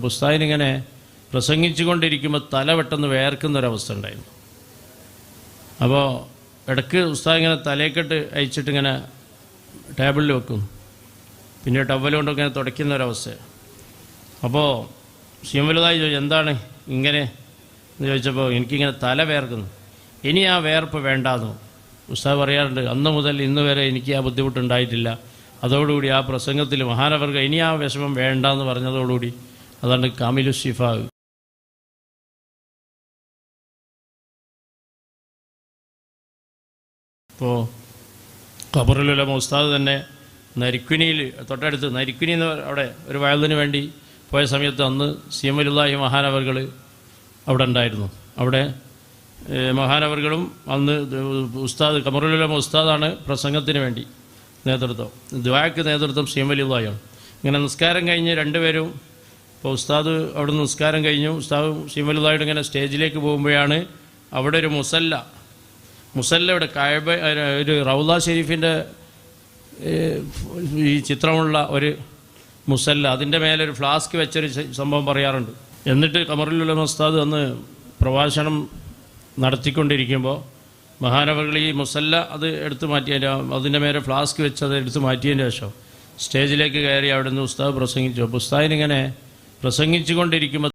പുസ്തകനിങ്ങനെ പ്രസംഗിച്ചു കൊണ്ടിരിക്കുമ്പോൾ തല പെട്ടെന്ന് വേർക്കുന്നൊരവസ്ഥ ഉണ്ടായിരുന്നു അപ്പോൾ ഇടയ്ക്ക് ഉസ്താദ് ഇങ്ങനെ തലയിക്കെട്ട് അയച്ചിട്ട് ഇങ്ങനെ ടേബിളിൽ വെക്കും പിന്നെ ടവൽ കൊണ്ടൊക്കെ ഇങ്ങനെ തുടയ്ക്കുന്ന ഒരവസ്ഥ അപ്പോൾ ശിവലുതായി ചോദിച്ചു എന്താണ് ഇങ്ങനെ? എന്ന് ചോദിച്ചപ്പോൾ എനിക്കിങ്ങനെ തല വേർക്കുന്നു. ഇനി ആ വേർപ്പ് വേണ്ടാന്നു. ഉസ്താദ് പറയാറുണ്ട് അന്ന് മുതൽ ഇന്ന് വരെ എനിക്ക് ആ ബുദ്ധിമുട്ടുണ്ടായിട്ടില്ല. അതോടുകൂടി ആ പ്രസംഗത്തിൽ മഹാനവർക്ക് ഇനി ആ വിഷമം വേണ്ടാന്ന് പറഞ്ഞതോടുകൂടി അതാണ് കാമിലു ഷിഫാവ് ഇപ്പോൾ ഖബറുലുലമ ഉസ്താദ് തന്നെ നരിക്കുനിയിൽ തൊട്ടടുത്ത് നരിക്കുനി എന്ന് അവിടെ ഒരു വയലിന് വേണ്ടി പോയ സമയത്ത് അന്ന് സി എം അലുല്ലാഹി മഹാനവർകൾ അവിടെ ഉണ്ടായിരുന്നു. അവിടെ മഹാനവറുകളും അന്ന് ഉസ്താദ് ഖബറുലുലമ ഉസ്താദാണ് പ്രസംഗത്തിന് വേണ്ടി നേതൃത്വം. ദ്വാക്ക് നേതൃത്വം സി എം ഇങ്ങനെ നിസ്കാരം കഴിഞ്ഞ് രണ്ടുപേരും ഇപ്പോൾ ഉസ്താദ് അവിടെ നിസ്കാരം കഴിഞ്ഞു. ഉസ്താദ് സി ഇങ്ങനെ സ്റ്റേജിലേക്ക് പോകുമ്പോഴാണ് അവിടെ ഒരു മുസല്ല. മുസല്ലയുടെ കായബ ഒരു റൗദ ഷെരീഫിന്റെ ഈ ചിത്രമുള്ള ഒരു മുസല്ല. അതിന്റെ മേലെ ഒരു ഫ്ലാസ്ക് വെച്ചൊരു സംഭവം പറയാറുണ്ട്. എന്നിട്ട് കമറുൽ ഉസ്താദ് അന്ന് പ്രഭാഷണം നടത്തിക്കൊണ്ടിരിക്കുമ്പോൾ മഹാനവകൾ ഈ മുസല്ല അത് എടുത്തു മാറ്റിയതിന്റെ അതിന്റെ മേലെ ഫ്ലാസ്ക് വെച്ച് അത് എടുത്തു മാറ്റിയതിന്റെ ശേഷം സ്റ്റേജിലേക്ക് കയറി അവിടെ നിന്ന് ഉസ്താദ് പ്രസംഗിച്ചു. അപ്പോൾ ഉസ്താദിനിങ്ങനെ പ്രസംഗിച്ചു കൊണ്ടിരിക്കുമ്പോൾ